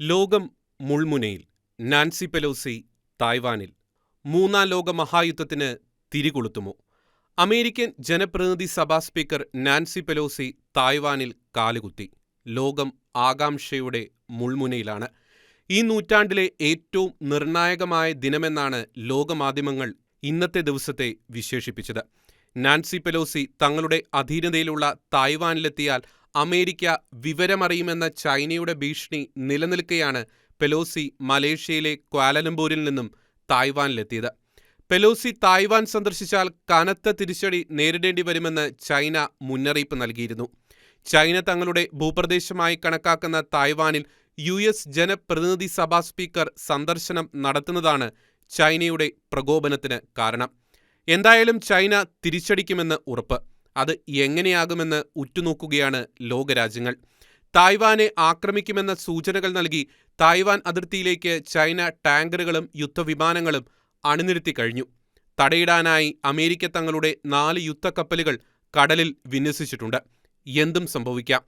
ലോകം മുൾമുനയിൽ Nancy Pelosi തായ്വാനിൽ മൂന്നാം ലോക മഹായുദ്ധത്തിന് തിരികൊളുത്തുമോ? അമേരിക്കൻ ജനപ്രതിനിധി സഭാ സ്പീക്കർ നാൻസി പെലോസി തായ്വാനിൽ കാലുകുത്തി. ലോകം ആകാംക്ഷയുടെ മുൾമുനയിലാണ്. ഈ നൂറ്റാണ്ടിലെ ഏറ്റവും നിർണായകമായ ദിനമെന്നാണ് ലോകമാധ്യമങ്ങൾ ഇന്നത്തെ ദിവസത്തെ വിശേഷിപ്പിച്ചത്. നാൻസി പെലോസി തങ്ങളുടെ അധീനതയിലുള്ള തായ്വാനിലെത്തിയാൽ അമേരിക്ക വിവരമറിയുമെന്ന ചൈനയുടെ ഭീഷണി നിലനിൽക്കെയാണ് പെലോസി മലേഷ്യയിലെ ക്വാലലംപൂരിൽ നിന്നും തായ്വാനിലെത്തിയത്. പെലോസി തായ്വാൻ സന്ദർശിച്ചാൽ കനത്ത തിരിച്ചടി നേരിടേണ്ടി വരുമെന്ന് ചൈന മുന്നറിയിപ്പ് നൽകിയിരുന്നു. ചൈന തങ്ങളുടെ ഭൂപ്രദേശമായി കണക്കാക്കുന്ന തായ്വാനിൽ യു എസ് ജനപ്രതിനിധി സഭാ സ്പീക്കർ സന്ദർശനം നടത്തുന്നതാണ് ചൈനയുടെ പ്രകോപനത്തിന് കാരണം. എന്തായാലും ചൈന തിരിച്ചടിക്കുമെന്ന് ഉറപ്പ്. അത് എങ്ങനെയാകുമെന്ന് ഉറ്റുനോക്കുകയാണ് ലോകരാജ്യങ്ങൾ. തായ്വാനെ ആക്രമിക്കുമെന്ന സൂചനകൾ നൽകി തായ്വാൻ അതിർത്തിയിലേക്ക് ചൈന ടാങ്കറുകളും യുദ്ധവിമാനങ്ങളും അണിനിരത്തി കഴിഞ്ഞു തടയിടാനായി അമേരിക്ക തങ്ങളുടെ നാല് യുദ്ധക്കപ്പലുകൾ കടലിൽ വിന്യസിച്ചിട്ടുണ്ട്. എന്തും സംഭവിക്കാം.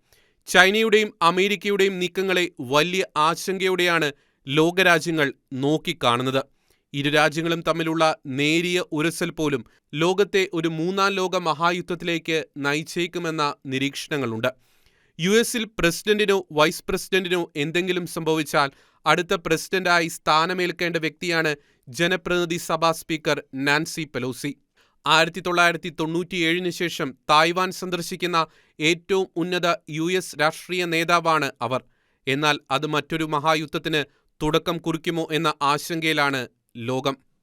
ചൈനയുടെയും അമേരിക്കയുടെയും നീക്കങ്ങളെ വലിയ ആശങ്കയോടെയാണ് ലോകരാജ്യങ്ങൾ നോക്കിക്കാണുന്നത്. ഇരു രാജ്യങ്ങളും തമ്മിലുള്ള നേരിയ ഉരസൽ പോലും ലോകത്തെ ഒരു മൂന്നാം ലോക മഹായുദ്ധത്തിലേക്ക് നയിച്ചേക്കുമെന്ന നിരീക്ഷണങ്ങളുണ്ട്. യു എസിൽ പ്രസിഡന്റിനോ വൈസ് പ്രസിഡന്റിനോ എന്തെങ്കിലും സംഭവിച്ചാൽ അടുത്ത പ്രസിഡന്റായി സ്ഥാനമേൽക്കേണ്ട വ്യക്തിയാണ് ജനപ്രതിനിധി സഭാ സ്പീക്കർ നാൻസി പെലോസി. ആയിരത്തി തൊള്ളായിരത്തി തൊണ്ണൂറ്റിയേഴിന് ശേഷം തായ്വാൻ സന്ദർശിക്കുന്ന ഏറ്റവും ഉന്നത യു എസ് രാഷ്ട്രീയ നേതാവാണ് അവർ. എന്നാൽ അത് മറ്റൊരു മഹായുദ്ധത്തിന് തുടക്കം കുറിക്കുമോ എന്ന ആശങ്കയിലാണ് ലോകം